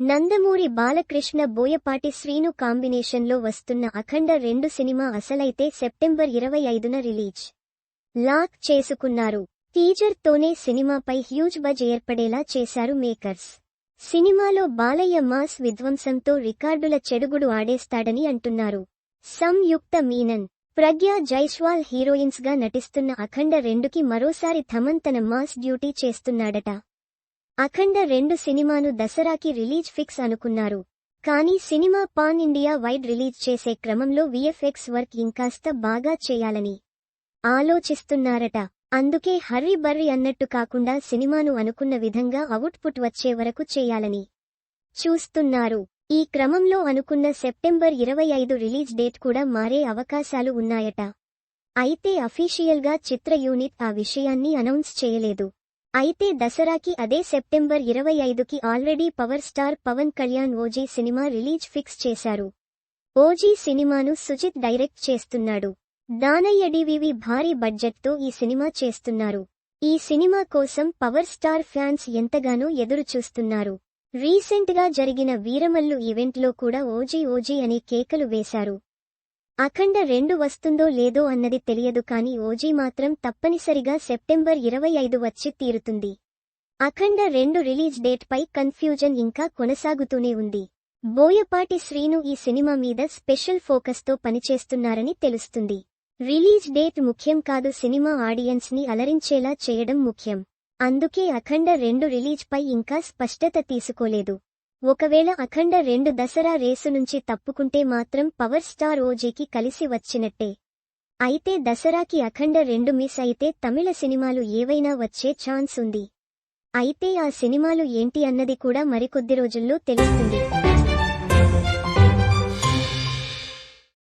నందమూరి బాలకృష్ణ బోయపాటి శ్రీను కాంబినేషన్లో వస్తున్న అఖండ రెండు సినిమా అసలైతే సెప్టెంబర్ ఇరవై ఐదున రిలీజ్. లాక్ చేసుకున్నారు. టీజర్ తోనే సినిమాపై హ్యూజ్ బజ్ ఏర్పడేలా చేశారు మేకర్స్. సినిమాలో బాలయ్య మాస్ విధ్వంసంతో రికార్డుల చెడుగుడు ఆడేస్తాడని అంటున్నారు. సంయుక్త మీనన్. ప్రజ్ఞా జైస్వాల్ హీరోయిన్స్గా నటిస్తున్న అఖండ రెండుకి మరోసారి థమన్ తన మాస్ డ్యూటీ చేస్తున్నాడట. అఖండ రెండు సినిమాను దసరాకి రిలీజ్ ఫిక్స్ అనుకున్నారు. కానీ cinema pan India wide release చేసే క్రమంలో విఎఫ్ఎక్స్ వర్క్ ఇంకాస్త బాగా చేయాలని ఆలోచిస్తున్నారట. అందుకే హర్రి బర్రి అన్నట్టు కాకుండా సినిమాను అనుకున్న విధంగా అవుట్పుట్ వచ్చే వరకు చేయాలని చూస్తున్నారు. ఈ క్రమంలో అనుకున్న సెప్టెంబర్ ఇరవై ఐదు రిలీజ్ డేట్ కూడా మారే అవకాశాలు ఉన్నాయట. అయితే అఫీషియల్గా చిత్ర యూనిట్ ఆ విషయాన్ని అనౌన్స్ చేయలేదు. అయితే దసరాకి అదే సెప్టెంబర్ ఇరవై ఐదుకి already power star Pawan Kalyan OG cinema release fix చేశారు. ఓజీ సినిమాను సుజిత్ డైరెక్ట్ చేస్తున్నాడు. దానయ్య డివివి భారీ బడ్జెట్తో ఈ సినిమా చేస్తున్నారు. ఈ సినిమా కోసం పవర్ స్టార్ ఫ్యాన్స్ ఎంతగానో ఎదురు చూస్తున్నారు రీసెంట్గా జరిగిన వీరమల్లు ఈవెంట్లో కూడా ఓజీ ఓజీ అనే కేకలు వేశారు. అఖండ రెండు వస్తుందో లేదో అన్నది తెలియదు కాని ఓజీ మాత్రం తప్పనిసరిగా సెప్టెంబర్ ఇరవై ఐదు వచ్చి తీరుతుంది. అఖండ రెండు రిలీజ్ డేట్ పై కన్ఫ్యూజన్ ఇంకా కొనసాగుతూనే ఉంది. బోయపాటి శ్రీను ఈ సినిమా మీద స్పెషల్ ఫోకస్తో పనిచేస్తున్నారని తెలుస్తుంది. రిలీజ్ డేట్ ముఖ్యం కాదు సినిమా ఆడియన్స్ని అలరించేలా చేయడం ముఖ్యం. అందుకే అఖండ రెండు రిలీజ్ పై ఇంకా స్పష్టత తీసుకోలేదు. ఒకవేళ అఖండ రెండు దసరా రేసు నుంచి తప్పుకుంటే మాత్రం పవర్ స్టార్ ఓజీకి కలిసి వచ్చినట్టే. అయితే దసరాకి అఖండ రెండు మిస్ అయితే తమిళ సినిమాలు ఏవైనా వచ్చే ఛాన్స్ ఉంది. అయితే ఆ సినిమాలు ఏంటి అన్నది కూడా మరికొద్ది రోజుల్లో తెలుస్తుంది.